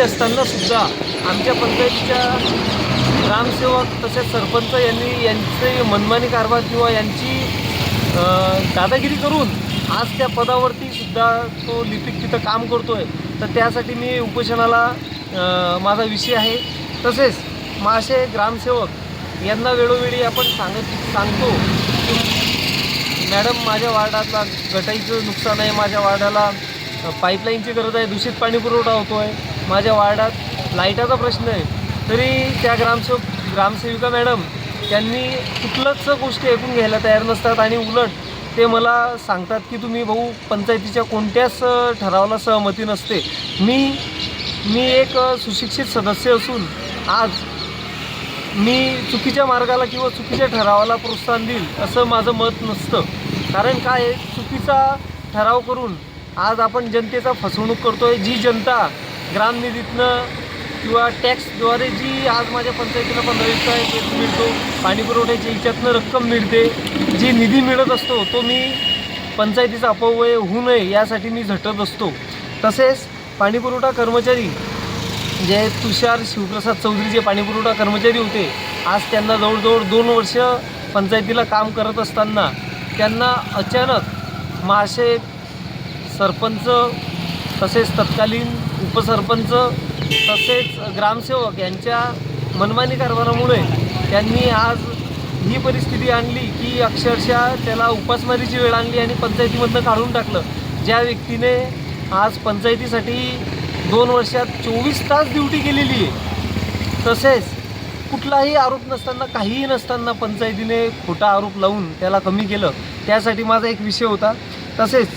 असताना सुद्धा आमच्या पंचायतीच्या ग्रामसेवक तसेच सरपंच यांनी यांचे मनमानी कारभार किंवा यांची दादागिरी करून आज त्या पदावरती सुद्धा तो लिपिक तिथं काम करतो आहे तर त्यासाठी मी उपोषणाला माझा विषय आहे. तसेच मासे ग्रामसेवक यांना वेळोवेळी आपण सांगत सांगतो की मॅडम माझ्या वार्डातला गटाईचं नुकसान आहे माझ्या वार्डाला पाईपलाईनची गरज आहे दूषित पाणी पुरवठा होतो आहे माझ्या वार्डात लाईटाचा प्रश्न आहे. तरी त्या ग्रामसेवक ग्रामसेविका मॅडम त्यांनी कुठलंच गोष्टी ऐकून घ्यायला तयार नसतात आणि उलट ते मला सांगतात की तुम्ही भाऊ पंचायतीच्या कोणत्याच ठरावाला सहमती नसते. मी मी एक सुशिक्षित सदस्य असून आज मी चुकीच्या मार्गाला किंवा चुकीच्या ठरावाला प्रोत्साहन देईल असं माझं मत नसतं. कारण काय आहे? चुकीचा ठराव करून आज आपण जनतेचा फसवणूक करतोय. जी जनता ग्रामनिधीतनं किंवा टॅक्सद्वारे जी आज माझ्या पंचायतीला पंधरा आहे टॅक्स मिळतो पाणी पुरवठ्याच्या हिच्यातनं रक्कम मिळते जी निधी मिळत असतो तो मी पंचायतीचा अपव्यय होऊ नये यासाठी मी झटत असतो. तसेच पाणीपुरवठा कर्मचारी जे तुषार शिवप्रसाद चौधरी जे पाणीपुरवठा कर्मचारी होते आज त्यांना जवळजवळ दोन वर्ष पंचायतीला काम करत असताना त्यांना अचानक मासे सरपंच तसेच तत्कालीन उपसरपंच तसेच ग्रामसेवक यांच्या मनमानी कारभारामुळे त्यांनी आज ही परिस्थिती आणली की अक्षरशः त्याला उपासमारीची वेळ आणली आणि पंचायतीमधनं काढून टाकलं. ज्या व्यक्तीने आज पंचायतीसाठी दोन वर्षात चोवीस तास ड्युटी केलेली आहे तसेच कुठलाही आरोप नसताना काहीही नसताना पंचायतीने खोटा आरोप लावून त्याला कमी केलं त्यासाठी माझा एक विषय होता. तसेच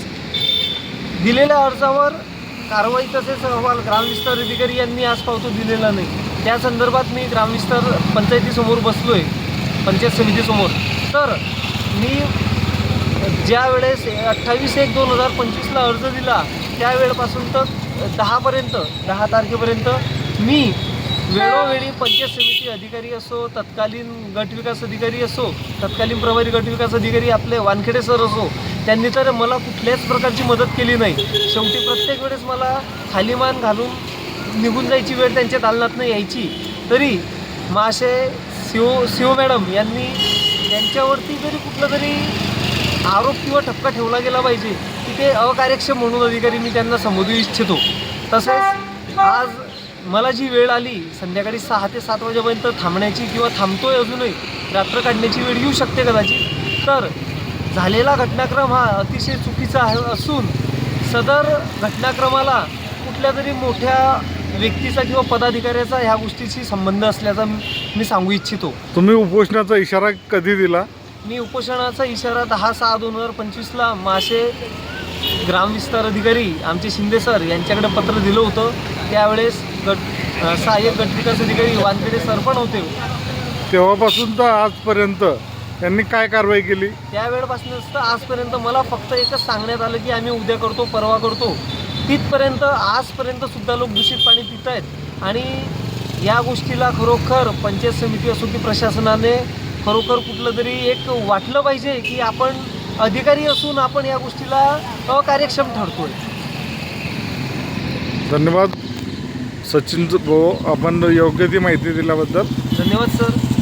दिलेल्या अर्जावर कारवाई तसेच अहवाल ग्रामविस्तार अधिकारी यांनी आज पावतो दिलेला नाही. त्या संदर्भात मी ग्रामविस्तार पंचायतीसमोर बसलो आहे पंचायत समितीसमोर. तर मी ज्या वेळेस अठ्ठावीस एक दोन हजार पंचवीसला अर्ज दिला त्यावेळेपासून तर दहापर्यंत दहा तारखेपर्यंत मी वेळोवेळी पंचायत समिती अधिकारी असो तत्कालीन गटविकास अधिकारी असो तत्कालीन प्रभारी गटविकास अधिकारी आपले वानखेडे सर असो त्यांनी तर मला कुठल्याच प्रकारची मदत केली नाही. शेवटी प्रत्येक वेळेस मला खालीमान घालून निघून जायची वेळ त्यांच्या दालनातनं यायची. तरी माशे शिव शिव मॅडम यांनी त्यांच्यावरती जरी कुठलं तरी आरोप किंवा ठपका ठेवला गेला पाहिजे की ते अकार्यक्षम म्हणून अधिकारी मी त्यांना संबोधू इच्छितो. तसेच आज मला जी वेळ आली संध्याकाळी सहा ते सात वाजेपर्यंत थांबण्याची किंवा थांबतोय अजूनही रात्र काढण्याची वेळ येऊ शकते कदाचित तर झालेला घटनाक्रम हा अतिशय चुकीचा आहे असून सदर घटनाक्रमाला कुठल्या तरी मोठ्या व्यक्तीचा किंवा पदाधिकाऱ्याचा ह्या गोष्टीशी संबंध असल्याचा मी सांगू इच्छितो. तुम्ही उपोषणाचा इशारा कधी दिला? मी उपोषणाचा इशारा दहा सहा दोन हजार पंचवीसला माशे ग्रामविस्तार अधिकारी आमचे शिंदे सर यांच्याकडे पत्र दिलं होतं. त्यावेळेस गट सहाय्यक गटविकास अधिकारी वानखेडे सर पण होते. तेव्हापासून तर आजपर्यंत त्यांनी काय कारवाई केली? त्यावेळेपासूनच तर आजपर्यंत मला फक्त एकच सांगण्यात आलं की आम्ही उद्या करतो परवा करतो. तिथपर्यंत आजपर्यंत सुद्धा लोक दूषित पाणी पित आहेत. आणि या गोष्टीला खरोखर पंचायत समिती असो की प्रशासनाने खरोखर कुठलं तरी एक वाटलं पाहिजे की आपण अधिकारी असून आपण या गोष्टीला अकार्यक्षम ठरतोय. धन्यवाद. सचिन भाऊ आपण योग्य ती माहिती दिल्याबद्दल. धन्यवाद सर.